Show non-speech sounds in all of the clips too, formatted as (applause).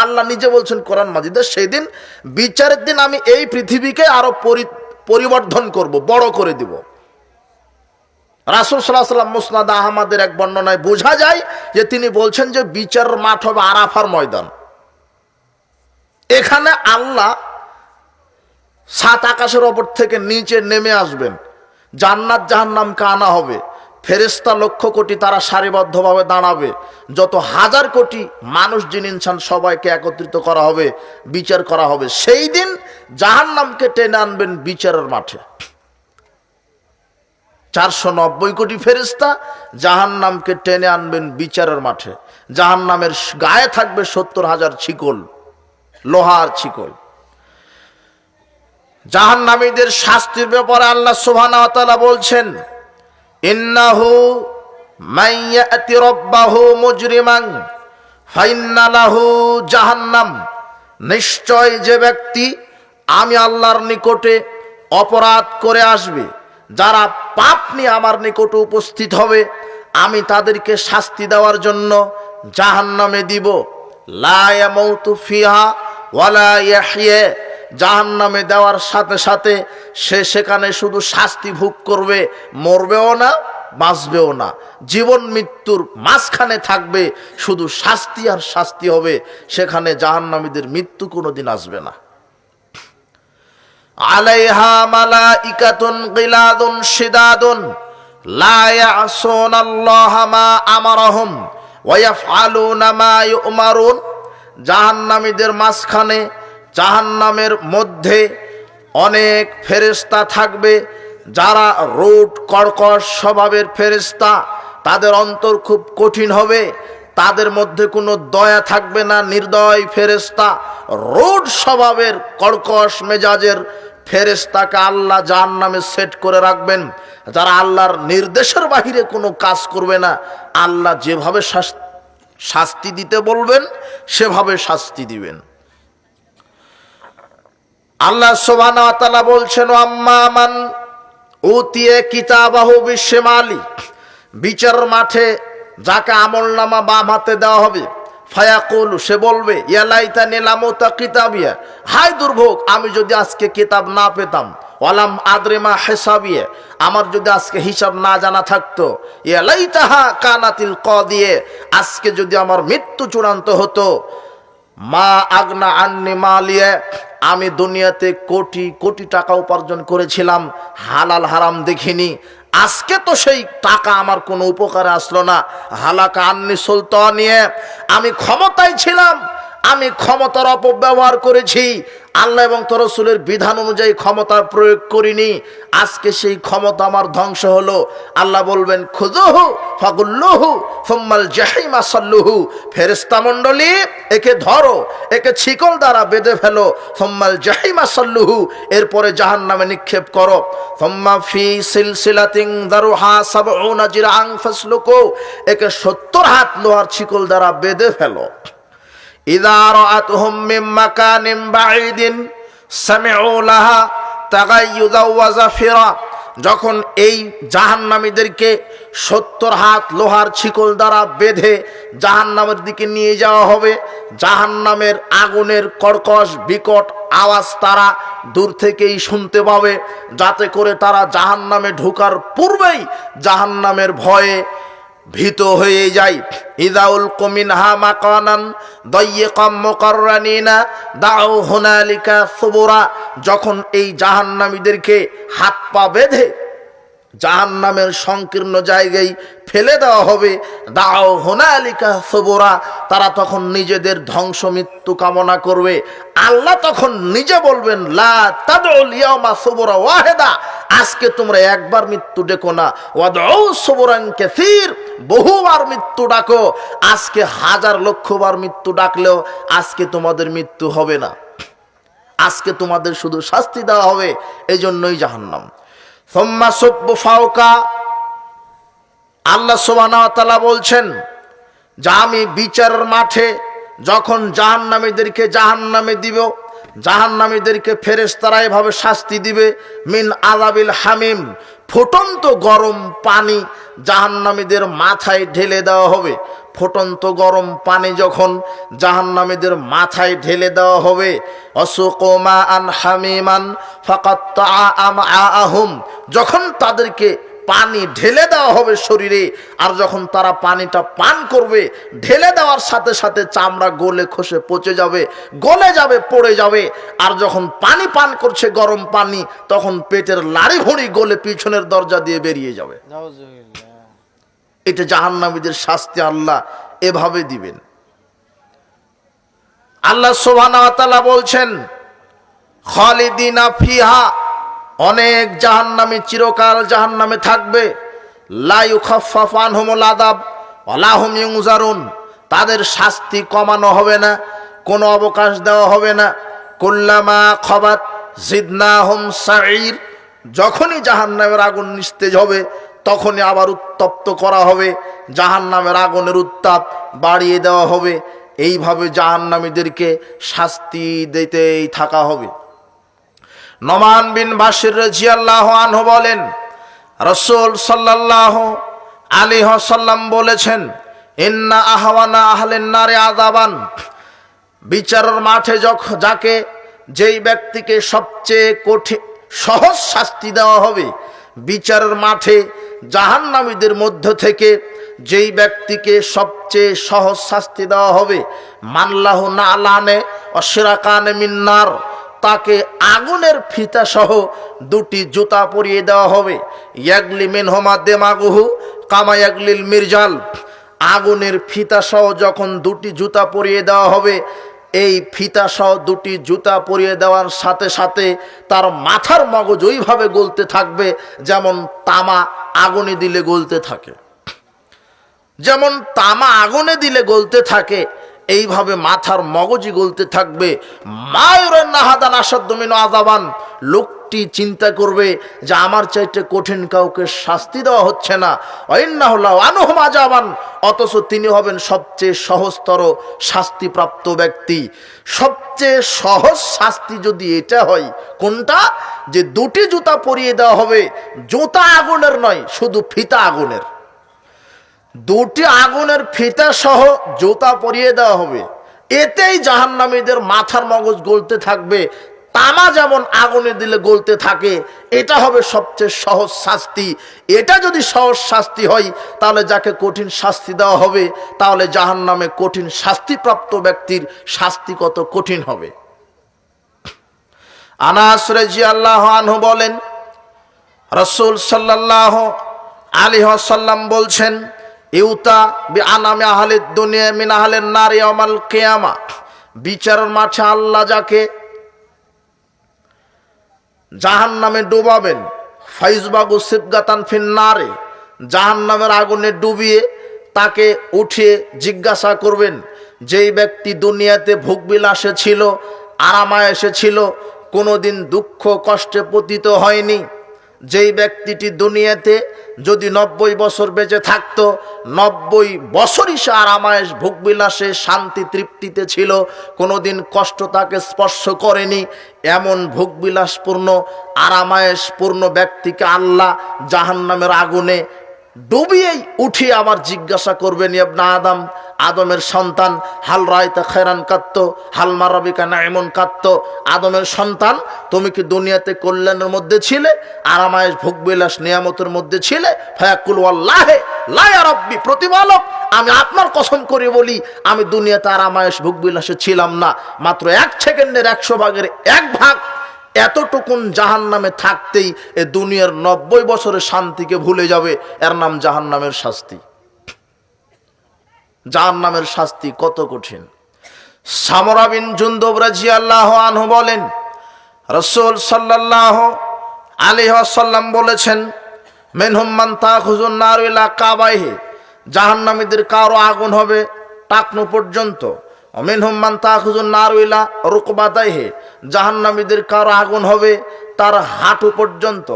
আল্লাহ নিজে বলছেন কোরআন মাজিদে সেই দিন বিচারের দিন আমি এই পৃথিবীকে আরও পরি- পরিবর্ধন করব, বড় করে দিব। রাসুল সাল্লাহ সাল্লাম মুসনাদ আহমদের এক বর্ণনায় বোঝা যায় যে তিনি বলছেন যে বিচারের মাঠ হবে আরাফার ময়দান। এখানে আল্লাহ সাত আকাশের ওপর থেকে নিচে নেমে আসবেন। জান্নাত জাহান্নামকে আনা হবে। ফেরেস্তা লক্ষ কোটি তারা সারিবদ্ধভাবে দাঁড়াবে। যত হাজার কোটি মানুষ যিনি ইনসান সবাইকে একত্রিত করা হবে, বিচার করা হবে। সেই দিন জাহান্নামকে টেনে আনবেন বিচারের মাঠে। চারশো নব্বই কোটি ফেরিস্তা জাহান্নামকে টেনে আনবেন বিচারের মাঠে। জাহান্নামের গায়ে থাকবে সত্তর হাজার ছিকল, লোহার ছিকল। জাহান্নামীদের শাস্তির ব্যাপারে আল্লাহ তাআলা বলছেন ইন্নাহু মাইয়াতি রাব্বাহু মুজরিমান, ফাইন্না লাহু জাহান্নাম। নিশ্চয় যে ব্যক্তি আমি আল্লাহর নিকটে অপরাধ করে আসবে, যারা পাপ নিয়ে আমার নিকটে উপস্থিত হবে, আমি তাদেরকে শাস্তি দেওয়ার জন্য জাহান্নামে দিব। লা ইয়ামউতু ফিহা ওয়ালা ইয়াহইয়া। জাহান্নামে দেওয়ার সাথে সাথে সে সেখানে শুধু শাস্তি ভোগ করবে, মরবেও না, বাঁচবেও না। জীবন মৃত্যুর মাঝখানে থাকবে, শুধু শাস্তি আর শাস্তি হবে, সেখানে জাহান্নামীদের মৃত্যু কোনোদিন আসবে না। আলাইহা মালা ইকাতুন গিলাদুন শিদাদুন, লা ইয়াসুন মা আমারহুম ইয়াফআলুনা মা ইউমারুন। জাহান্নামীদের মাঝখানে জাহান্নামের মধ্যে অনেক ফেরেস্তা থাকবে। যারা রোড কর্কশ স্বভাবের ফেরেস্তা তাদের অন্তর খুব কঠিন হবে। তাদের মধ্যে কোনো দয়া থাকবে না, নির্দয় ফেরেস্তা রোড স্বভাবের কর্কশ মেজাজের ফেরেস্তাকে আল্লাহ যার নামে সেট করে রাখবেন। যারা আল্লাহর নির্দেশের বাহিরে কোনো কাজ করবে না, আল্লাহ যেভাবে শাস- শাস্তি দিতে বলবেন, সেভাবে শাস্তি দিবেন। আল্লাহ সোবানা বলছেন আম্মা মান উতিয়ে কিতাবাহু বিশ্বমালি বিচার মাঠে যাকে আমল নামা বাম হাতে দেওয়া হবে, ফায়াকুল, সে বলবে ইয়ালাইতা নিলাম তা কিতাবিয়া হাই দুর্ভোগ, আমি যদি আজকে কিতাব না পেতাম, ওয়ালাম আদ্রেমা হেসাবিয়ে, আমার যদি আজকে হিসাব না জানা থাকতো ইয়ালাইতাহা কানাতিল ক দিয়ে আজকে যদি আমার মৃত্যু চূড়ান্ত হতো মা আগনা আন্নি মালিয়ে, আমি দুনিয়াতে কোটি কোটি টাকা উপার্জন করেছিলাম, হালাল হারাম দেখিনি। আজকে তো সেই টাকা আমার কোনো উপকারে আসলো না। হালাকা আন্নি সুলতানিয়ে, আমি ক্ষমতায় ছিলাম আমি ক্ষমতার অপব্যবহার করেছি। আল্লাহ এবং তরসুলের বিধান অনুযায়ী ক্ষমতার প্রয়োগ করিনি। আজকে সেই ক্ষমতা আমার ধ্বংস হলো। আল্লাহ বলবেন খুজুহু ফাগুল্লুহু ফুম্মাল জাহিমা সাল্লুহু। ফেরেস্তা মণ্ডলী, একে ধরো, একে ছিকল দ্বারা বেঁধে ফেলো। ফুম্মাল জাহিমা সাল্লুহু, এরপরে জাহান নামে নিক্ষেপ করো। ফুম্মা ফি সিলসিলাতিং দারুহা সাবউনা জিরাং ফাসলুকু। একে সত্তর হাত লোহার ছিকল দ্বারা বেঁধে ফেলো। إذا رأتهم من مكان بعيد سمعوا لها تغيظا وزفرا যখন এই জাহান্নামীদেরকে সত্তর হাত লোহার ছিকল দ্বারা বেঁধে জাহান্নামের দিকে নিয়ে যাওয়া হবে জাহান্নামের আগুনের কর্কশ বিকট আওয়াজ তারা দূর থেকেই শুনতে পাবে যাতে করে তারা জাহান্নামে ঢোকার পূর্বেই জাহান্নামের ভয়ে ভীত হয়ে যায় ইদাউল কুমিনহা মাকানান দয়্যিকাম না দাও হোনালিকা সবরা। যখন এই জাহান্নামীদেরকে হাত পা বেঁধে জাহান্নামের সংকীর্ণ জায়গায় ফেলে দেওয়া হবে। দাও হোনালিকা সবরা, তারা তখন নিজেদের ধ্বংস মৃত্যু কামনা করবে। আল্লাহ তখন নিজে বলবেন, লা ওয়াহেদা, আজকে তোমরা একবার মৃত্যু ডেকো না। বহুবার মৃত্যু ডাকো। আজকে হাজার লক্ষবার মৃত্যু ডাকলেও আজকে তোমাদের মৃত্যু হবে না। আজকে তোমাদের শুধু শাস্তি দেওয়া হবে এই জন্যই জাহান্নাম। সোম্মা সব্বু ফাউকা আল্লাহ সোবানা বলছেন, যা আমি বিচারের মাঠে যখন জাহান্নামীদেরকে জাহান্নামে দিব, জাহান্নামীদেরকে ফেরেশতারা এভাবে শাস্তি দিবে, মিন আলাবিল হামিম, ফুটন্ত গরম পানি জাহান্নামীদের মাথায় ঢেলে দেওয়া হবে। ফুটন্ত গরম পানি যখন জাহান্নামীদের মাথায় ঢেলে দেওয়া হবে অসুকমা আন হামিমান ফাকাত আহম যখন তাদেরকে পানি ঢেলে দেওয়া হবে শরীরে, আর যখন তারা পানিটা পান করবে, ঢেলে দেওয়ার সাথে সাথে চামড়া গলে খসে পচে যাবে, গলে যাবে, পড়ে যাবে, আর যখন পানি পান করছে গরম পানি, তখন পেটের লাড়ি ভুঁড়ি গলে পিছনের দরজা দিয়ে বেরিয়ে যাবে। এটা জাহান্নামীদের শাস্তি আল্লাহ এভাবে দিবেন। আল্লাহ সোভানা বলছেন, খালিদিনা ফিহা, অনেক জাহান্নামী চিরকাল জাহান্নামে থাকবে। লাইউ খাফাফান হোমল আদাব অলাহম ইউজারুন তাদের শাস্তি কমানো হবে না, কোনো অবকাশ দেওয়া হবে না। কুল্লামা খবাত জিদনা হোম সাইর যখনই জাহান্নামের আগুন নিস্তেজ হবে তখনই আবার উত্তপ্ত করা হবে, জাহান্নামের আগুনের উত্তাপ বাড়িয়ে দেওয়া হবে। এইভাবে জাহান্নামীদেরকে শাস্তি দিতেই থাকা হবে। নমান বিন বাসির রাজিয়াল্লাহ আনহু বলেন, রসুল সাল্লাল্লাহ আলী সাল্লাম বলেছেন, ইন্না আহওয়ানা আহলেন নারে আদাবান বিচারের মাঠে যখন যাকে যেই ব্যক্তিকে সবচেয়ে কঠিন সহজ শাস্তি দেওয়া হবে, বিচারের মাঠে জাহান্নামীদের মধ্য থেকে যেই ব্যক্তিকে সবচেয়ে সহজ শাস্তি দেওয়া হবে, মানলাহ না আলানে অশিরাকানে মিন্নার, তাকে আগুনের ফিতা সহ দুটি জুতা পরিয়ে দেওয়া হবে। ইয়াগলি মিনহমা দেমাগুহু কামায়াগলিল মির্জাল। আগুনের ফিতা সহ যখন দুটি জুতা পরিয়ে দেওয়া হবে, এই ফিতা সহ দুটি জুতা পরিয়ে দেওয়ার সাথে সাথে তার মাথার মগজ ওইভাবে গলতে থাকবে যেমন তামা আগুনে দিলে গলতে থাকে। যেমন তামা আগুনে দিলে গলতে থাকে, এইভাবে মাথার মগজি গলতে থাকবে। মায়ুরের নাহাদান আসাদ্দমিন আজাবান লোকটি চিন্তা করবে যে আমার চাইতে কঠিন কাউকে শাস্তি দেওয়া হচ্ছে না। আনুহম অথচ তিনি হবেন সবচেয়ে সহজতর শাস্তিপ্রাপ্ত ব্যক্তি। সবচেয়ে সহজ শাস্তি যদি এটা হয়, কোনটা? যে দুটি জুতা পরিয়ে দেওয়া হবে। জুতা আগুনের নয়, শুধু ফিতা আগুনের। দুটি আগুনের ফিতা সহ জুতা পরিয়ে দেওয়া হবে। এতেই জাহান্নামীদের মাথার মগজ গলতে থাকবে। তামা যেমন আগুনে দিলে গলতে থাকে, এটা হবে সবচেয়ে সহজ শাস্তি। এটা যদি সহজ শাস্তি হয়, তাহলে যাকে কঠিন শাস্তি দেওয়া হবে, তাহলে জাহান্নামে কঠিন শাস্তিপ্রাপ্ত ব্যক্তির শাস্তি কত কঠিন হবে? আনাস রেজি আল্লাহ আনহু বলেন, রসুল সাল্লাহ আলী সাল্লাম বলছেন, ইউতা বি আনামে আহলের দুনিয়া মিন নারী আমাল কেয়ামা। বিচারের মাঠে আল্লাহ যাকে জাহান নামে ডুবাবেন। ফাইজবাগু সিবগাতান ফিন্নারে জাহান নামের আগুনে ডুবিয়ে তাকে উঠিয়ে জিজ্ঞাসা করবেন, যেই ব্যক্তি দুনিয়াতে ভোগবিলাসে ছিল আরামায় এসেছিল কোনো কোনোদিন দুঃখ কষ্টে পতিত হয়নি। যেই ব্যক্তিটি দুনিয়াতে যদি নব্বই বছর বেঁচে থাকতো, নব্বই বছরই সে আরামায়েশ ভোগবিলাসে শান্তি তৃপ্তিতে ছিল, কোনোদিন কষ্ট তাকে স্পর্শ করেনি, এমন ভোগবিলাসপূর্ণ, আরামায়েশপূর্ণ ব্যক্তিকে আল্লাহ জাহান্নামের আগুনে ডুবিয়েই উঠে আবার জিজ্ঞাসা করবেন, ইবনা আদম, আদমের সন্তান, হাল রায়তা খেরান কাত্ত, হাল মারাবিকা না এমন কাত্ত। আদমের সন্তান, তুমি কি দুনিয়াতে কল্যাণের মধ্যে ছিলে, আরামায়েশ ভোগবিলাস নিয়ামতের মধ্যে ছিলে? ফায়াকুল লায়া রব্বি, প্রতিপালক, আমি আপনার কসম করে বলি, আমি দুনিয়াতে আরামায়েশ ভোগবিলাসে ছিলাম না। মাত্র এক সেকেন্ডের একশো ভাগের এক ভাগ এতটুকুন জাহান নামে থাকতেই এ দুনিয়ার নব্বই বছরের শান্তিকে ভুলে যাবে, এর নাম জাহান নামের শাস্তি। জাহান নামের শাস্তি কত কঠিন। সামরাবিন জুন্দব আল্লাহ আনহু বলেন, রসুল সাল্লাহ আলিহ সাল্লাম বলেছেন মেনহুম্মান তাহুজুন নারুলা কাবাইহে জাহান্নামীদের কারও আগুন হবে টাকনু পর্যন্ত। অমিন হুম্মান তাহুজুন নারুইলা রুকবাদাইহে জাহান্নামীদের কারও আগুন হবে তার হাঁটু পর্যন্ত।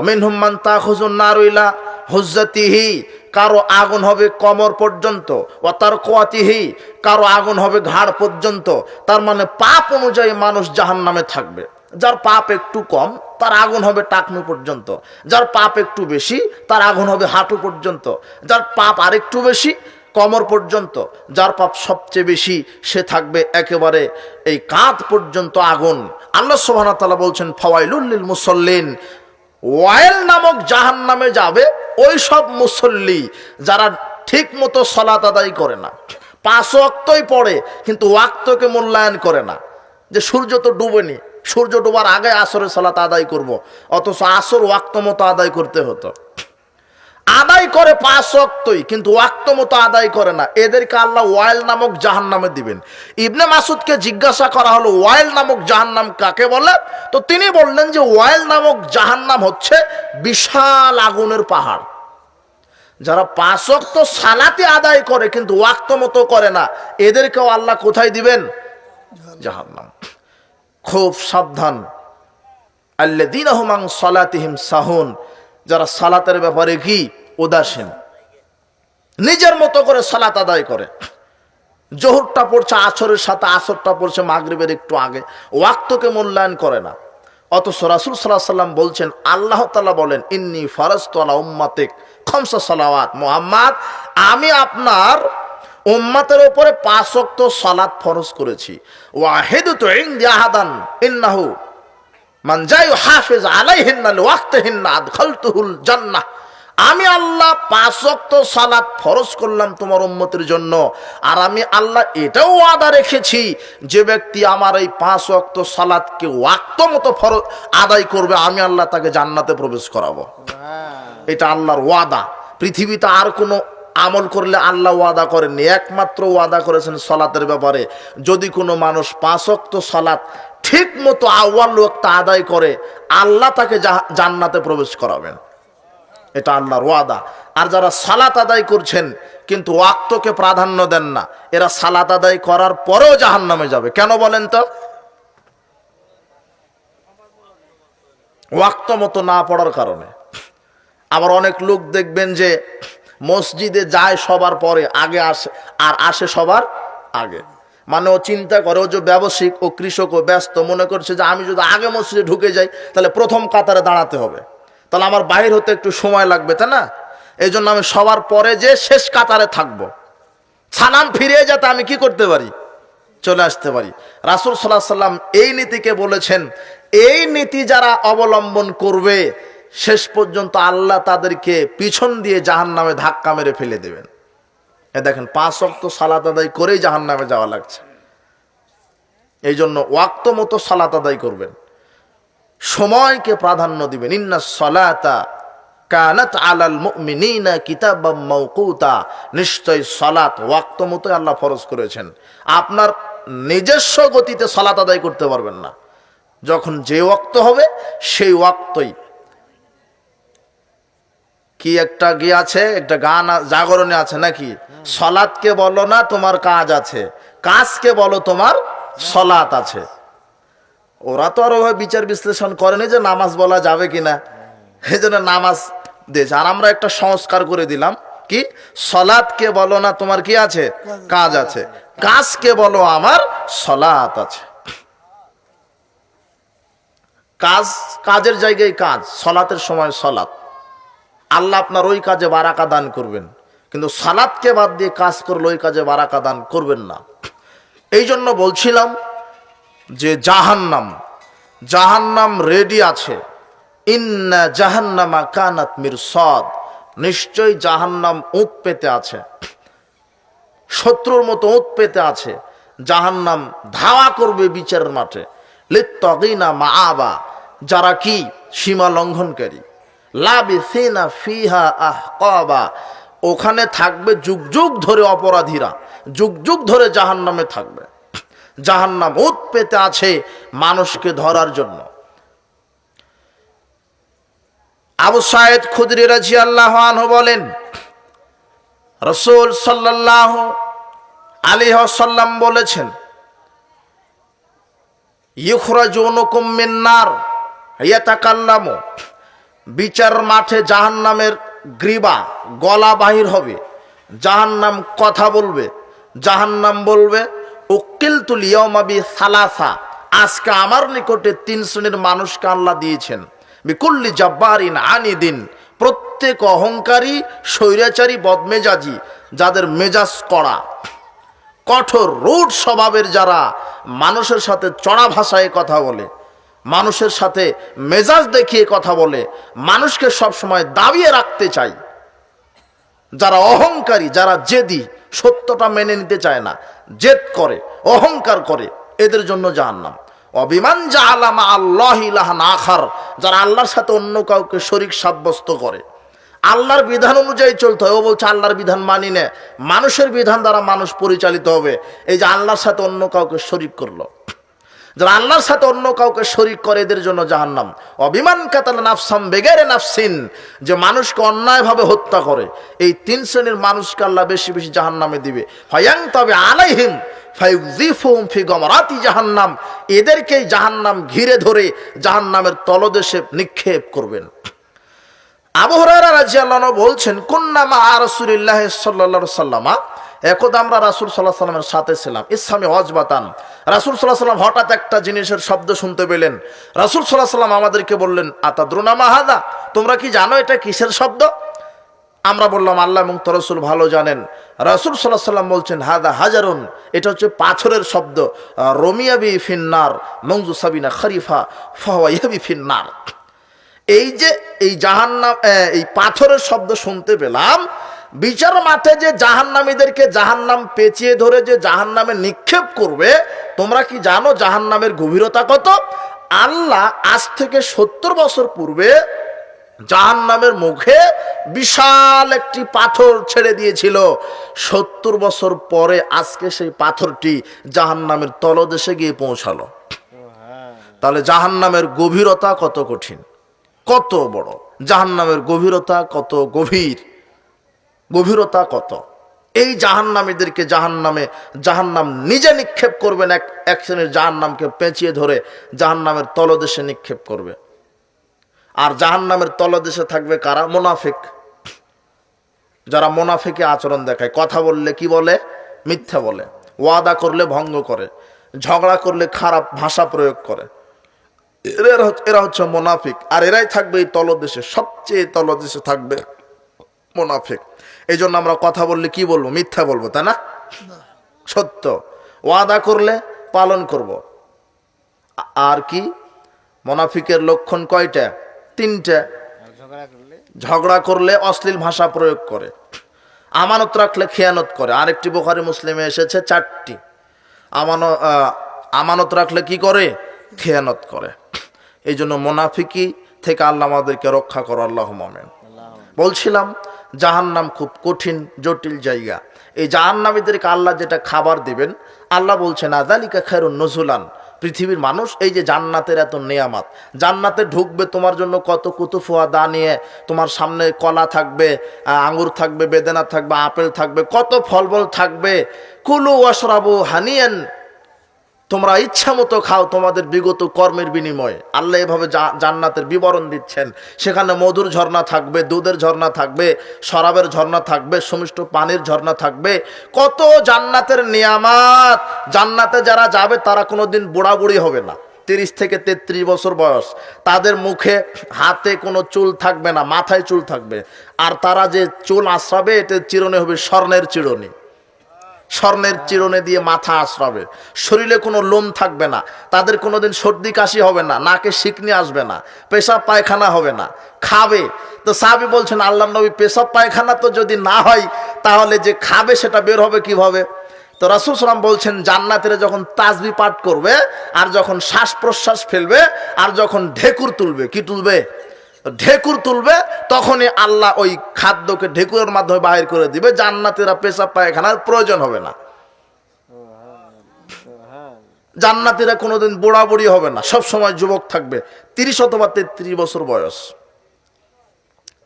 অমিন হুম্মান তাহুজুন নারুইলা হুজ্জাতিহি, কারও আগুন হবে কমর পর্যন্ত। ও তার কোয়াতিহি কারও আগুন হবে ঘাড় পর্যন্ত। তার মানে পাপ অনুযায়ী মানুষ জাহান নামে থাকবে। যার পাপ একটু কম, তার আগুন হবে টাকনু পর্যন্ত। যার পাপ একটু বেশি, তার আগুন হবে হাঁটু পর্যন্ত। যার পাপ আরেকটু বেশি কমর পর্যন্ত, যার পাপ সবচেয়ে বেশি, সে থাকবে একেবারে এই কাঁধ পর্যন্ত আগুন। আল্লাহ সোহানা তালা বলছেন ফওয়াইলুল্লিল মুসল্লিন। ওয়াইল নামক জাহান নামে যাবে ওই সব মুসল্লি যারা ঠিক মতো সলাত আদায় করে না। পাঁচ ওয়াক্তই পড়ে, কিন্তু ওয়াক্তকে মূল্যায়ন করে না। যে সূর্য তো ডুবেনি, সূর্য ডোবার আগে আসরের সলাত আদায় করব। অথচ আসর ওয়াক্ত মতো আদায় করতে হতো। আদায় করে পাঁচ ওয়াক্তই, কিন্তু ওয়াক্ত মতো আদায় করে না। এদেরকে আল্লাহ ওয়াইল নামক জাহান নামে দিবেন। ইবনে মাসুদকে জিজ্ঞাসা করা হলো, ওয়াইল নামক জাহান্নাম কাকে বলে? তো তিনি বললেন যে, ওয়াইল নামক জাহান্নাম হচ্ছে বিশাল আগুনের পাহাড়। যারা পাঁচ ওয়াক্ত সালাতে আদায় করে, কিন্তু ওয়াক্ত মতো করে না, এদেরকেও আল্লাহ কোথায় দিবেন? জাহান্নাম। খুব সাবধান। আল্লাদিন আহমাং সালাতিহিম সাহুন। যারা সালাতের ব্যাপারে কি উদাসীন। নিজের মতো করে সালাত আদায় করে। জোহরটা পড়ছে আছরের সাথে আসরটা পড়ছে, মাগরিবের একটু আগে। ওয়াক্তকে মূল্যায়ন করে না। অথচ রাসুল সাল্লাহ সাল্লাম বলছেন, আল্লাহ তালা বলেন, ইন্নি ফারস্তলা উম্মাতেক খমসা সালাওয়াত। মোহাম্মদ, আমি আপনার উম্মাতের ওপরে পাঁচ ওয়াক্ত সালাত ফরজ করেছি। ওয়াহিদু তো ইন্দি আহাদান, ইন্নাহু হাফেজ আলাইহিন্না ওয়াক্তহিন্না আদখালতুহুল জান্নাহ। আমি আল্লাহ পাঁচ ওয়াক্ত সালাত ফরজ করলাম তোমার উম্মতের জন্য। আর আমি আল্লাহ এটাও ওয়াদা রেখেছি যে ব্যক্তি আমার এই পাঁচ ওয়াক্ত সালাতকে ওয়াক্ত মতো ফরজ আদায় করবে আমি আল্লাহ তাকে জান্নাতে প্রবেশ করাবো। এটা আল্লাহর ওয়াদা। পৃথিবীতে আর কোনো আমল করলে আল্লাহ ওয়াদা করেননি। একমাত্র ওয়াদা করেছেন সলাতের ব্যাপারে। যদি কোনো মানুষ পাঁচ ওয়াক্ত সলাৎ ঠিক মতো আউ্য়াল ওয়াক্ত আদায় করে আল্লাহ তাকে জান্নাতে প্রবেশ করাবেন। এটা আল্লাহর ওয়াদা। আর যারা সালাত আদায় করছেন, কিন্তু ওয়াক্তকে প্রাধান্য দেন না, এরা সালাত আদায় করার পরেও জাহান নামে যাবে। কেন বলেন তো? ওয়াক্ত মতো না পড়ার কারণে। আবার অনেক লোক দেখবেন যে মসজিদে যায় সবার পরে, আগে আসে, আর আসে সবার আগে। মানে ও চিন্তা করে ও যে ব্যবসায়িক ও কৃষক ও ব্যস্ত মনে করছে যে আমি যদি আগে মসজিদে ঢুকে যাই, তাহলে প্রথম কাতারে দাঁড়াতে হবে। তাহলে আমার বাহির হতে একটু সময় লাগবে, তাই না? এই জন্য আমি সবার পরে যে শেষ কাতারে থাকব, সালাম ফিরিয়ে যেতে আমি কি করতে পারি? চলে আসতে পারি। রাসুল সাল্লাহ সাল্লাম এই নীতিকে বলেছেন, এই নীতি যারা অবলম্বন করবে, শেষ পর্যন্ত আল্লাহ তাদেরকে পিছন দিয়ে জাহান নামে ধাক্কা মেরে ফেলে দেবেন। এ দেখেন, পাঁচ অক্ত সালাত আদায় করেই জাহান নামে যাওয়া লাগছে। এই জন্য ওয়াক্ত মতো সালাত আদায় করবেন। সময়কে প্রাধান্য দিবেন। ইন্না সলাতা কানাত আলাল মুমিনিনা কিতাবাম মাওকুতা। নিশ্চয় সালাত ওয়াক্ত মতো আল্লাহ ফরজ করেছেন। আপনার নিজস্ব গতিতে সালাত আদায় করতে পারবেন না। যখন যে ওয়াক্ত হবে, সেই ওয়াক্তই কি একটা গিয়ে আছে? একটা গান জাগরণে আছে নাকি? সলাৎকে বলো না, তোমার কাজ আছে। কাজকে বলো, তোমার সলাৎ আছে। ওরা তো আর ওভাবে বিচার বিশ্লেষণ করেনি যে নামাজ বলা যাবে কিনা। এই জন্য নামাজ দিয়েছে। আর আমরা একটা সংস্কার করে দিলাম। কি? সলাৎকে বলো না, তোমার কি আছে? কাজ আছে। কাজকে বলো, আমার সলাৎ আছে। কাজ, কাজের জায়গায় কাজ, সলাতের সময় সলাৎ। আল্লাহ আপনার ওই কাজে বারাকা দান করবেন। কিন্তু সালাদকে বাদ দিয়ে কাজ করলে ওই কাজে বারাকা দান করবেন না। এই জন্য বলছিলাম যে জাহান্নাম জাহান্নাম রেডি আছে। ইন্না জাহান্নামা কানাত মির সদ নিশ্চয়ই জাহান্নাম উঁত পেতে আছে। শত্রুর মতো উঁত পেতে আছে। জাহান্নাম ধাওয়া করবে বিচারের মাঠে। লিত্তগিনা মা আবা যারা কি? সীমা লঙ্ঘনকারী। লাবিসিনা ফিহা আহকাবা। ওখানে থাকবে যুগ যুগ ধরে অপরাধীরা, যুগ যুগ ধরে জাহান্নামে থাকবে। জাহান্নাম উত পেতে আছে মানুষকে ধরার জন্য। আবু সাইদ খুদরি রাজি আল্লাহ আনহু বলেন, রসুল সাল্লাহ আলী সাল্লাম বলেছেন, ইউখরাজুনুকুম মিন্নার ইয়াতাকাল্লামু। বিচার মাঠে জাহান্নামের গ্রীবা, গলা বাহির হবে। জাহান্নাম কথা বলবে। জাহান্নাম বলবে উকিল তুলিয়মাবি সালাসা, আজকে আমার নিকটে তিন শ্রেণির মানুষকে আল্লাহ দিয়েছেন। বিকুল্লি জব্বারিন আনিদিন, প্রত্যেক অহংকারী, স্বৈরাচারী, বদমেজাজি, যাদের মেজাজ কড়া। কঠোর রুট স্বভাবের যারা মানুষের সাথে চড়া ভাষায় কথা বলে মানুষের সাথে মেজাজ দেখিয়ে কথা বলে, মানুষকে সবসময় দাবিয়ে রাখতে চাই যারা অহংকারী, যারা জেদি, সত্যটা মেনে নিতে চায় না, জেদ করে, অহংকার করে, এদের জন্য জাহান্নাম। অবিমান যা আলামা আল্লাহ আখার, যারা আল্লাহর সাথে অন্য কাউকে শরিক সাব্যস্ত করে। আল্লাহর বিধান অনুযায়ী চলতে হয়, ও বলছে আল্লাহর বিধান মানি নে। মানুষের বিধান দ্বারা মানুষ পরিচালিত হবে। এই যে আল্লাহর সাথে অন্য কাউকে শরিক করল। যারা আল্লাহর সাথে অন্য কাউকে শরিক করে এদের জন্য জাহান্নাম। অভিমান কাতাল নাফসাম বেগেরে নাফসিন, যে মানুষকে অন্যায়ভাবে হত্যা করে। এই তিন শ্রেণির মানুষকে আল্লাহ বেশি বেশি জাহান্নামে দিবে। হয়াং তবে আলাইহিম ফাইউজিফুম ফি গমরাতি জাহান্নাম। এদেরকেই জাহান্নাম ঘিরে ধরে জাহান্নামের তলদেশে নিক্ষেপ করবেন। আবু হুরায়রা রাদিয়াল্লাহু আনহু বলছেন কুন্নামা রাসূলুল্লাহ সাল্লাল্লাহু সাল্লামা একদা আমরা রাসূল আলাইহি সাল্লামের সাথে ছিলাম। ইসলামে ওয়াজবাতান রাসূল আলাইহি সাল্লাম হঠাৎ একটা জিনিসের শব্দ শুনতে পেলেন। রাসূল আলাইহি সাল্লাম আমাদেরকে বললেন, আতাদরুনা মা হাদা? তোমরা কি জানো এটা কিসের শব্দ? আমরা বললাম, আল্লাহ এবং তরসুল ভালো জানেন। রাসুল সাল্লাহ সাল্লাম বলছেন, হাদা হাজারুন। এটা হচ্ছে পাথরের শব্দ। রমিয়াবি ফিন্নার মঞ্জু সাবিনা খরিফা ফাহাবি ফিন্নার। এই যে এই জাহান্নাম এই পাথরের শব্দ শুনতে পেলাম বিচার মাঠে যে জাহান্নামীদেরকে জাহান্নাম পেঁচিয়ে ধরে যে জাহান্নামে নিক্ষেপ করবে, তোমরা কি জানো জাহান্নামের গভীরতা কত? আল্লাহ আজ থেকে সত্তর বছর পূর্বে জাহান্নামের মুখে বিশাল একটি পাথর ছেড়ে দিয়েছিল। সত্তর বছর পরে আজকে সেই পাথরটি জাহান্নামের তলদেশে গিয়ে পৌঁছালো। তাহলে জাহান্নামের গভীরতা কত কঠিন? কত বড়? জাহান্নামের গভীরতা কত গভীর? গভীরতা কত? এই জাহান্নামীদেরকে জাহান্নামে, জাহান্নাম নিজে নিক্ষেপ করবেন, এক এক শ্রেণির জাহান্নামকে পেঁচিয়ে ধরে জাহান্নামের তলদেশে নিক্ষেপ করবে। আর জাহান্নামের তলদেশে থাকবে কারা? মোনাফিক। যারা মোনাফিকে আচরণ দেখায়, কথা বললে কি বলে? মিথ্যা বলে। ওয়াদা করলে ভঙ্গ করে। ঝগড়া করলে খারাপ ভাষা প্রয়োগ করে। এরা এরা হচ্ছে মোনাফিক। আর এরাই থাকবে এই তলদেশে, সবচেয়ে তলদেশে থাকবে মোনাফিক। এই জন্য আমরা কথা বললে কি বলব? মিথ্যা বলব, তাই না? সত্য। ওয়াদা করলে পালন করব। আর কি? মোনাফিকের লক্ষণ কয়টা? তিনটা। ঝগড়া করলে অশ্লীল ভাষা প্রয়োগ করে। আমানত রাখলে খেয়ানত করে। আরেকটি বোখারি মুসলিমে এসেছে, চারটি। আমানো আমানত রাখলে কি করে? খেয়ানত করে। এই জন্য মোনাফিকি থেকে আল্লাহ আমাদেরকে রক্ষা করো, আল্লাহ মামেন বলছিলাম, জাহান্নাম খুব কঠিন, জটিল জায়গা। এই জাহান্নামীদেরকে আল্লাহ যেটা খাবার দিবেন, আল্লাহ বলছেন আদালিকা খেরুন নজুলান। পৃথিবীর মানুষ এই যে জান্নাতের এত নেয়ামাত। জান্নাতে ঢুকবে তোমার জন্য কত কুতুফুয়া দা নিয়ে, তোমার সামনে কলা থাকবে আঙুর থাকবে, বেদেনা থাকবে, আপেল থাকবে, কত ফলবল থাকবে। কুলু ওয়াশরাবু হানিয়ান তোমরা ইচ্ছা মতো খাও তোমাদের বিগত কর্মের বিনিময়ে। আল্লাহ এভাবে জান্নাতের বিবরণ দিচ্ছেন। সেখানে মধুর ঝর্ণা থাকবে, দুধের ঝর্ণা থাকবে, শরাবের ঝর্ণা থাকবে, সুমিষ্ট পানির ঝর্ণা থাকবে। কত জান্নাতের নিয়ামাত! জান্নাতে যারা যাবে, তারা কোনোদিন বুড়া বুড়ি হবে না। তিরিশ থেকে তেত্রিশ বছর বয়স। তাদের মুখে, হাতে কোনো চুল থাকবে না, মাথায় চুল থাকবে। আর তারা যে চুল আশ্রাবে এটা চিরণে হবে স্বর্ণের চিরণী স্বর্ণের চিরণে দিয়ে মাথা আশ্রাবে শরীরে কোনো লোম থাকবে না, তাদের কোনোদিন সর্দি কাশি হবে না, নাকে শিকনি আসবে না, পেশাব পায়খানা হবে না। খাবে? তো সাহাবি বলছেন, আল্লাহ নবী, পেশাব পায়খানা তো যদি না হয়, তাহলে যে খাবে সেটা বের হবে কীভাবে? তো রাসুল সালাম বলছেন, জান্নাতের যখন তাজবি পাঠ করবে, আর যখন শ্বাস প্রশ্বাস ফেলবে, আর যখন ঢেকুর তুলবে, কি তুলবে? ঢেকুর তুলবে, তখনই আল্লাহ ওই খাদ্যকে ঢেকুরের মাধ্যমে বাহির করে দিবে। জান্নাতেরা পেশাব, পায়খানার প্রয়োজন হবে না। জান্নাতিরা কোনোদিন বুড়াবুড়ি হবে না। সব সময় যুবক থাকবে। তিরিশ অথবা তেত্রিশ বছর বয়স।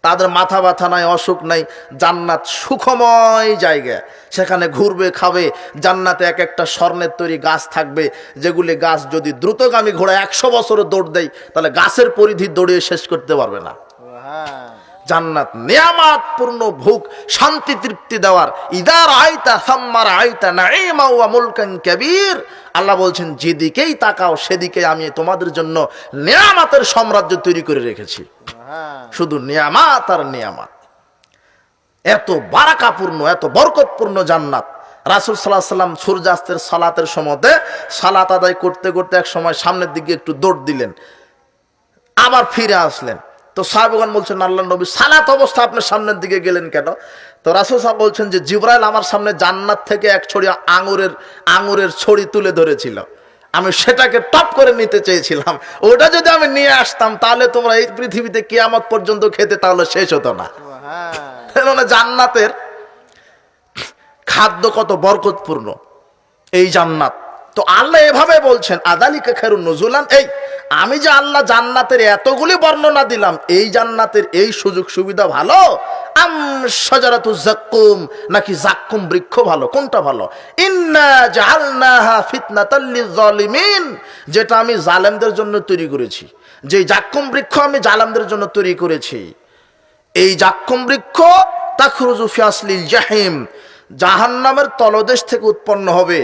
তাদের মাথা ব্যথা নাই অসুখ নাই জান্নাত সুখময় জায়গা। সেখানে ঘুরবে খাবে জান্নাতে এক একটা স্বর্ণের তৈরি গাছ থাকবে যেগুলি গাছ যদি দ্রুতগামী ঘোড়া একশো বছরে দৌড় দেয় তাহলে গাছের পরিধি দৌড়িয়ে শেষ করতে পারবে না। জান্নাত নিয়ামাত পূর্ণ ভোগ শান্তি তৃপ্তি দেওয়ার। ইদার আইতা সাম্মার আইতা নাইমা ওয়া মুলকান কাবীর। আল্লাহ বলছেন যেদিকেই তাকাও সেদিকে আমি তোমাদের জন্য নিয়ামাতের সাম্রাজ্য তৈরি করে রেখেছি। শুধু নিয়ামাত আর নিয়ামাত। এত বারাকাপূর্ণ এত বরকতপূর্ণ জান্নাত। রাসুল সাল্লাহ সাল্লাম সূর্যাস্তের সালাতের সময়তে সালাত আদায় করতে করতে এক সময় সামনের দিকে একটু দৌড় দিলেন আবার ফিরে আসলেন। তো সাহেবগণ বলছেন আল্লাহ নবী সালাত অবস্থা আপনার সামনের দিকে গেলেন কেন? তো রাসুল সাহেব বলছেন যে জিব্রাইল আমার সামনে জান্নাত থেকে এক ছড়ি আঙুরের আঙুরের ছড়ি তুলে ধরেছিল। আমি সেটাকে টপ করে নিতে চেয়েছিলাম। ওটা যদি আমি নিয়ে আসতাম তাহলে তোমরা এই পৃথিবীতে কিয়ামত পর্যন্ত খেতে তাহলে শেষ হতো না। মানে জান্নাতের খাদ্য কত বরকতপূর্ণ। এই জান্নাত। তো আল্লাহ এভাবে বলছেন আদালিকে খেরু নজুলান? এই আমি যে আল্লাহ জান্নাতের এতগুলি বর্ণনা দিলাম এই জান্নাতের এই সুযোগ সুবিধা ভালো? আম সজারাতু জাক্কুম, নাকি জাক্কুম বৃক্ষ ভালো? কোনটা ভালো? ইন্না জাহালনাহা ফিতনাতাল লিজালিমিন যেটা আমি জালেমদের জন্য তৈরি করেছি। যে জাক্কুম বৃক্ষ আমি জালেমদের জন্য তৈরি করেছি। এই জাক্কুম বৃক্ষ, তাখরুজু ফিয়াসলিল জাহিম, জাহান্নামের তলদেশ থেকে উৎপন্ন হবে।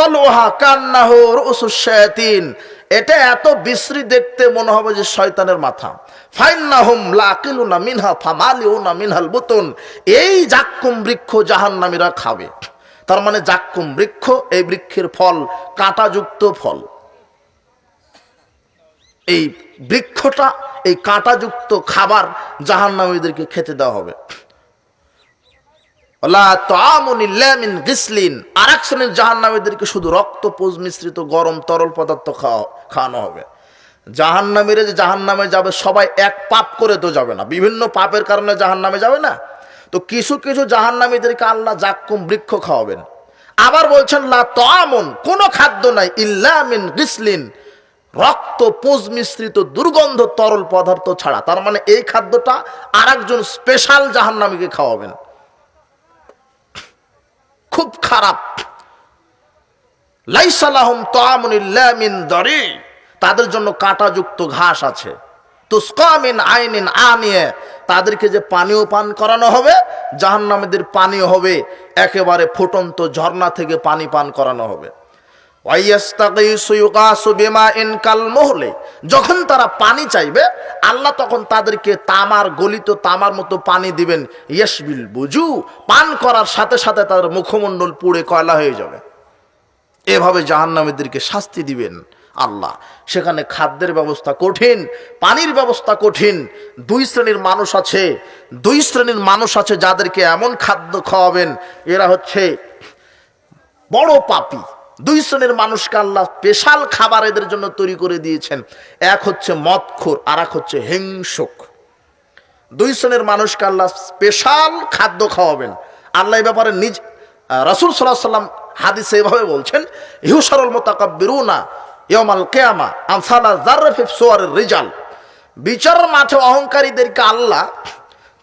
তলোহা কান্নাহ রুসুশায়াতিন এটা এত বিশ্রী দেখতে মনে হবে যে শয়তানের মাথা। ফাইন্নাহুম লাকিলুনা মিনহা এই জাক্কুম বৃক্ষ খাবে। তার মানে বৃক্ষ, এই বৃক্ষের ফল, কাঁটাযুক্ত ফল। এই বৃক্ষটা, এই কাঁটাযুক্ত খাবার জাহান্নামীদেরকে খেতে দেওয়া হবে। আর এক শ্রেণির জাহান্নামীদেরকে শুধু রক্ত, পোজ মিশ্রিত গরম তরল পদার্থ খাওয়া খাওয়ানো হবে। জাহান্নামীরা যে জাহান্নামে যাবে, সবাই এক পাপ করে তো যাবে না। বিভিন্ন পাপের কারণে জাহান্নামে যাবে না। তো কিছু কিছু জাহান্নামীদেরকে আল্লাহ জাক্কুম বৃক্ষ খাওয়াবেন। আবার বলছেন, লা তামুন কোনো খাদ্য নাই ইল্লামিন গিসলিন। রক্ত, পোজ মিশ্রিত দুর্গন্ধ তরল পদার্থ ছাড়া। তার মানে এই খাদ্যটা আর একজন স্পেশাল জাহান্নামীকে খাওয়াবেন। খুব খারাপ। লাইসালাহম তামিন দরি। তাদের জন্য কাঁটাযুক্ত ঘাস আছে। তাদেরকে যে পানীয় পান করানো হবে, জাহান্নামেদের পানীয় হবে, একেবারে ফুটন্ত ঝর্ণা থেকে পানি পান করানো হবে। যখন তারা পানি চাইবে, আল্লাহ তখন তাদেরকে তামার গলিত, তামার মতো পানি দিবেন। ইয়েসবিল বুঝু পান করার সাথে সাথে তাদের মুখমণ্ডল পুড়ে কয়লা হয়ে যাবে। এভাবে জাহান্নামীদেরকে শাস্তি দিবেন আল্লাহ। সেখানে খাদ্যের ব্যবস্থা কঠিন, পানির ব্যবস্থা কঠিন। দুই শ্রেণির মানুষ আছে, দুই শ্রেণির মানুষ আছে যাদেরকে এমন খাদ্য খাওয়াবেন। এরা হচ্ছে বড় পাপি। দুই শ্রেণির মানুষকে আল্লাহ স্পেশাল খাবার এদের জন্য তৈরি করে দিয়েছেন। এক হচ্ছে মদখোর আর এক হচ্ছে হিংসুক। দুই শ্রেণির মানুষকে আল্লাহ স্পেশাল খাদ্য খাওয়াবেন। আল্লাহ ব্যাপারে নিজ রাসুল সাল্লাহ সাল্লাম হাদিসে এভাবে বলছেন ইহুসারুল মোতাকাব্বিরুনা ইয়মাল কেয়ামা আমসালা জারফিফ সোয়ারের রিজাল। বিচার মাঠে অহংকারীদেরকে আল্লাহ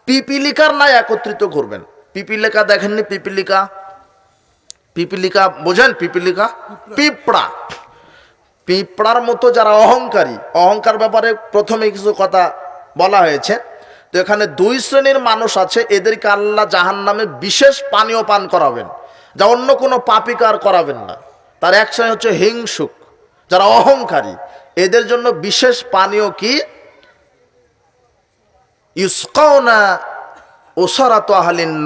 পিপিলিকার নাই একত্রিত করবেন। পিপিলিকা দেখেননি পিপিলিকা? পিপিলিকা, বোঝেন পিপিলিকা? পিঁপড়া। পিঁপড়ার মতো যারা অহংকারী, অহংকার ব্যাপারে প্রথমে কিছু কথা বলা হয়েছে। তো এখানে দুই শ্রেণির মানুষ আছে, এদেরকে আল্লাহ জাহান নামে বিশেষ পানীয় পান করাবেন। যা অন্য কোনো পাপিকার করাবেন না। তার এক শ্রেণি হচ্ছে হিংসুক, যারা অহংকারী। এদের জন্য বিশেষ পানীয় কি? ইউস্কনা ওসারাত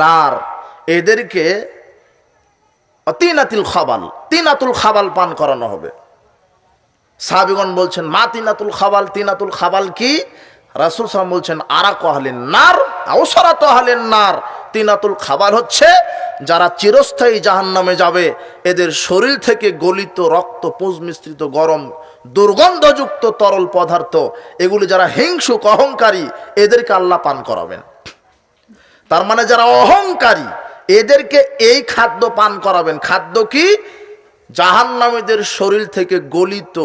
নার। এদেরকে তিনাতুল খাবাল তিনাতুল খাবাল পান করানো হবে। সাহাবিগণ বলছেন, মা তিনাতুল খাবাল তিনাতুল খাবাল কি? রাসুল সাহেব বলছেন আরা কহালেন নার আওসরাত আহলেন নার। তিনাতুল খাবার হচ্ছে যারা চিরস্থায়ী জাহান নামে যাবে, এদের শরীর থেকে গলিত রক্ত পুঁজ মিশ্রিত গরম, দুর্গন্ধযুক্ত তরল পদার্থ, এগুলি যারা হিংসুক, অহংকারী, এদেরকে আল্লাহ পান করাবেন। তার মানে যারা অহংকারী এদেরকে এই খাদ্য পান করাবেন। খাদ্য কি? জাহান্নামীদের শরীর থেকে গলিত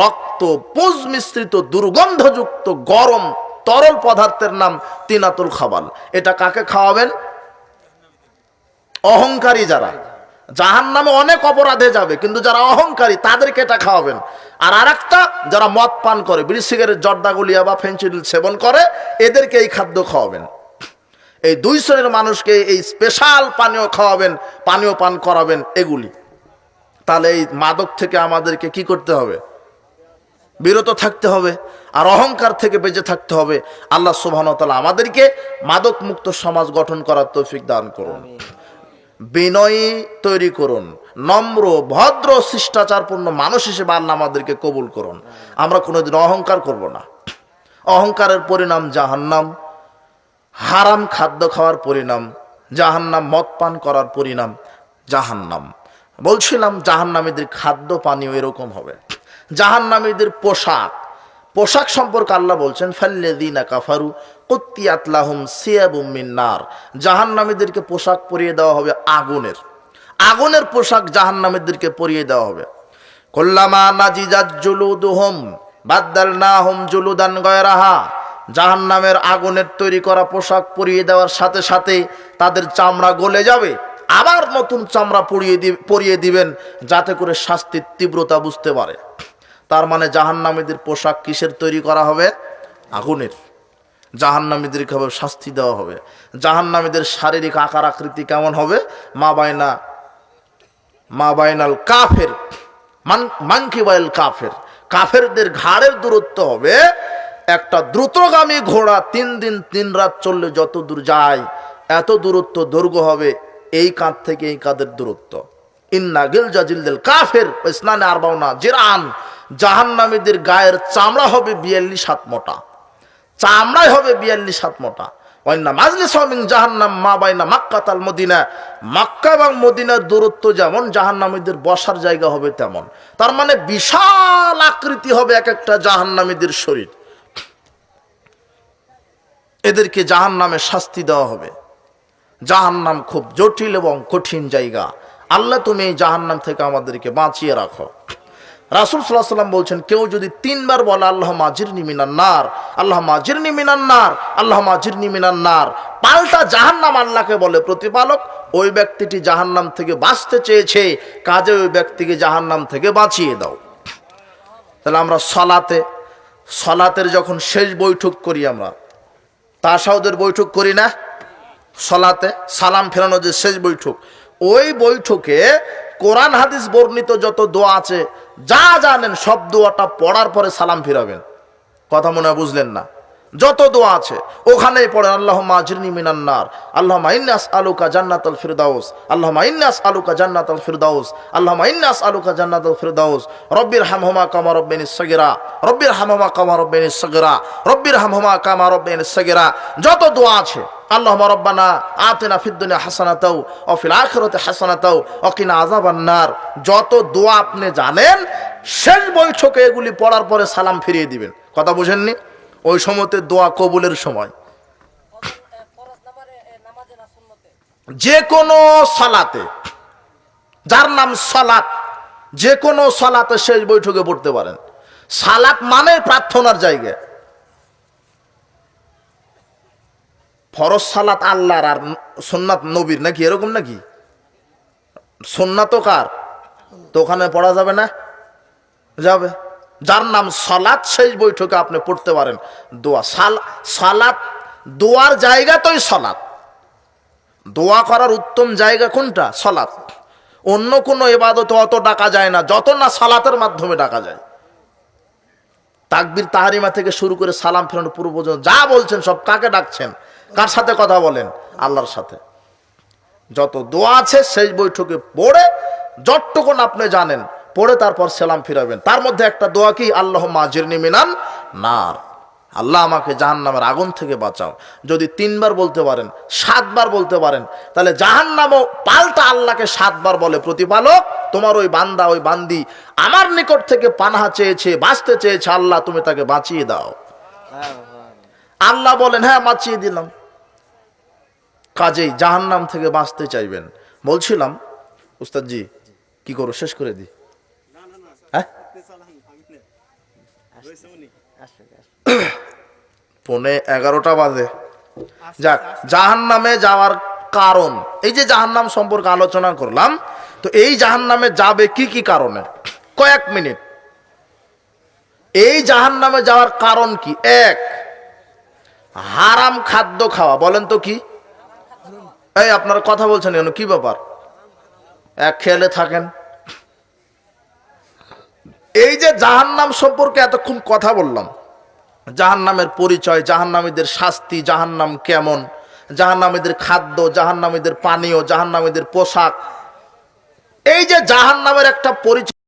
রক্ত পুজ মিশ্রিত দুর্গন্ধযুক্ত, গরম, তরল পদার্থের নাম তিনাতুল খাবাল। এটা কাকে খাওয়াবেন? অহংকারী যারা। জাহান নামে অনেক অপরাধে যাবে, কিন্তু যারা অহংকারী, তাদেরকে এটা খাওয়াবেন। আর আরেকটা, যারা মদ পান করে, বিড়ি, সিগারেট, জর্দা গুলিয়া বা ফেন্সিডিল সেবন করে, এদেরকে এই খাদ্য খাওয়াবেন। এই দুই শ্রেণির মানুষকে এই স্পেশাল পানীয় খাওয়াবেন, পানীয় পান করাবেন এগুলি। তাহলে এই মাদক থেকে আমাদেরকে কি করতে হবে? বিরত থাকতে হবে আর অহংকার থেকে বেঁচে থাকতে হবে। আল্লাহ সুবাহতালা আমাদেরকে মাদক মুক্ত সমাজ গঠন করার তৌফিক দান করুন। বিনয়ী তৈরি করুন, নম্র, ভদ্র, শিষ্টাচারপূর্ণ মানুষ হিসেবে আল্লাহ আমাদেরকে কবুল করুন। আমরা কোনোদিন অহংকার করব না। অহংকারের পরিণাম জাহান্নাম। হারাম খাদ্য খাওয়ার পরিণাম, জাহান্নাম মদ পান করার পরিণাম, জাহান্নাম। বলছিলাম জাহান্নামীদের খাদ্য পানীয় এরকম হবে। জাহান্নামীদের পোশাক পোশাক সম্পর্কে আল্লাহ বলছেন ফাল্লেদিনা কাফারু কুত্তিয়াতলাহুম সিয়াবুম মিন্নার জাহান্নামীদেরকে পোশাক পরিয়ে দেওয়া হবে আগুনের। আগুনের পোশাক জাহান্নামীদেরকে পরিয়ে দেওয়া হবে। কল্লামা নাজিজাত জুলুদুহুম, বাদ্দালনাহুম জুলুদান গয়রাহা। জাহান্নামের আগুনের তৈরি করা পোশাক পরিয়ে দেওয়ার সাথে সাথে তাদের চামড়া গলে যাবে। আবার নতুন চামড়া পরিয়ে পরিয়ে দিবেন যাতে করে শাস্তির তীব্রতা বুঝতে পারে। তার মানে জাহান্নামীদের পোশাক কিসের তৈরি করা হবে? আগুনের। জাহান্নামীদেরকে হবে শাস্তি দেওয়া হবে? জাহান্নামীদের শারীরিক আকার আকৃতি কেমন হবে? মা বাইনা, মা বাইনাল কাফের। মান মানকিবাইল কাফের। কাফেরদের ঘাড়ের দূরত্ব হবে একটা দ্রুতগামী ঘোড়া তিন দিন, তিন রাত চললে যত দূর যায়, এত দূরত্ব দৈর্ঘ্য হবে, এই কাঁধ থেকে এই কাঁধের দূরত্ব। ইন্না গিলজা জিলদেল কাফের ইসনানে আরবাউনা জিরান, জাহান্নামীদের গায়ের চামড়া হবে বিয়াল্লিশ হাত মোটা। চামড়াই হবে বিয়াল্লিশ হাত মোটা। জাহান্নাম মা বাইনা মাক্কা এবং মদিনার দূরত্ব যেমন, জাহান্নামীদের বসার জায়গা হবে তেমন। তার মানে বিশাল আকৃতি হবে এক একটা জাহান্নামীদের শরীর। এদেরকে জাহান্নামে শাস্তি দেওয়া হবে। জাহান্নাম খুব জটিল এবং কঠিন জায়গা। আল্লাহ তুমি এই জাহান্নাম থেকে আমাদেরকে বাঁচিয়ে রাখো। রাসুল সাল্লাহ সাল্লাম বলছেন, কেউ যদি তিনবার বলে, আল্লাহ মাজির নিমিনান্নার আল্লাহ মাজির নিমিনান্নার আল্লাহ মাজির নিমিনান্নার পাল্টা জাহান্নাম আল্লাহকে বলে প্রতিপালক, ওই ব্যক্তিটি জাহান্নাম থেকে বাঁচতে চেয়েছে, কাজে ওই ব্যক্তিকে জাহান্নাম থেকে বাঁচিয়ে দাও। তাহলে আমরা সলাতে, সলাতের যখন শেষ বৈঠক করি আমরা তাসাউদের বৈঠক করি না। সলাতে সালাম ফেরানো যে শেষ বৈঠক। ওই বৈঠকে কোরআন হাদিস বর্ণিত যত দোয়া আছে, যা জানেন সব দোয়াটা পড়ার পরে সালাম ফিরাবেন। কথা মনে বুঝলেন না? যত দোয়া আছে, ওখানেই পড়েন আল্লাহ মাজিরনি মিনান্নার আল্লাহ ইন্নাস আলুকা জান্নাতুল ফিরদাউস। আল্লাহ ইন্নাস আলুকা জান্নাতুল ফিরদাউস। আল্লাহ ইন্নাস আলুকা জান্নাতুল ফিরদাউস। রব্বির হামহুমা কামা রব্বিনিস সগিরা। রব্বির হামহুমা কামা রব্বিনিস সগিরা। রব্বির হামহুমা কামা রব্বিনিস সগিরা। যত দোয়া আছে আল্লাহ রব্বানা আতেনা ফিদ্দুনিয়া হাসানাতাও ও ফিল আখিরাতি হাসানাতাও ও কিনা আযাবান্নার যত দোয়া আপনি জানেন, শেষ বৈঠকে এগুলি পড়ার পরে সালাম ফিরিয়ে দিবেন। কথা বুঝেননি? ওই সময়তে দোয়া কবুলের সময়। যে কোনো সালাতে, যার নাম সালাত যে কোনো সালাতে শেষ বৈঠকে পড়তে পারেন। সালাত মানে প্রার্থনার জায়গা। ফরজ সালাত আল্লাহর আর সোননাথ নবীর নাকি? এরকম নাকি? সোননাথ কার? তো ওখানে পড়া যাবে না? যাবে। যার নাম সালাত, সেই বৈঠকে আপনি পড়তে পারেন দোয়া। সাল সালাত, দোয়ার জায়গাতেই সালাত। দোয়া করার উত্তম জায়গা কোনটা? সলাৎ অন্য কোনো এবাদত অত ডাকা যায় না, যত না সালাতের মাধ্যমে ডাকা যায়। তাকবির তাহারিমা থেকে শুরু করে সালাম ফেরানো পূর্ব পর্যন্ত যা বলছেন, সব কাকে ডাকছেন? কার সাথে কথা বলেন? আল্লাহর সাথে। যত দোয়া আছে, সেই বৈঠকে পড়ে যতটুকুন আপনি জানেন পড়ে তারপর সালাম ফিরাবেন। তার মধ্যে একটা দোয়া কি? আল্লাহ মাজির নিমিনান নার। আল্লাহ আমাকে জাহান নামের আগুন থেকে বাঁচাও। যদি তিনবার বলতে পারেন, সাতবার বলতে পারেন, তাহলে জাহান নামও পাল্টা আল্লাহকে সাতবার বলে, প্রতিপালক, তোমার ওই বান্দা, ওই বান্দি আমার নিকট থেকে পানাহা চেয়েছে, বাঁচতে চেয়েছে, আল্লাহ তুমি তাকে বাঁচিয়ে দাও। আল্লাহ বলেন হ্যাঁ বাঁচিয়ে দিলাম। কাজেই জাহান্নাম থেকে বাঁচতে চাইবেন। বলছিলাম, উস্তাদজি, কি করো? শেষ করে দি (coughs) পৌনে এগারোটা বাজে। যাক জাহান নামে যাওয়ার কারণ। এই যে জাহান নাম সম্পর্কে আলোচনা করলাম, তো এই জাহান নামে যাবে কি কি কারণে? কয়েক মিনিট। এই জাহান নামে যাওয়ার কারণ কি? এক, হারাম খাদ্য খাওয়া। বলেন তো কি? এই, আপনারা কথা বলছেন কেন? কি ব্যাপার? এক, খেয়ালে থাকেন। এই যে জাহান্নাম সম্পর্কে এতক্ষণ কথা বললাম জাহান্নামের পরিচয়, জাহান্নামীদের শাস্তি, জাহান্নাম কেমন? জাহান্নামীদের খাদ্য, জাহান্নামীদের পানীয়, জাহান্নামীদের পোশাক। এই যে জাহান্নামের একটা পরিচয়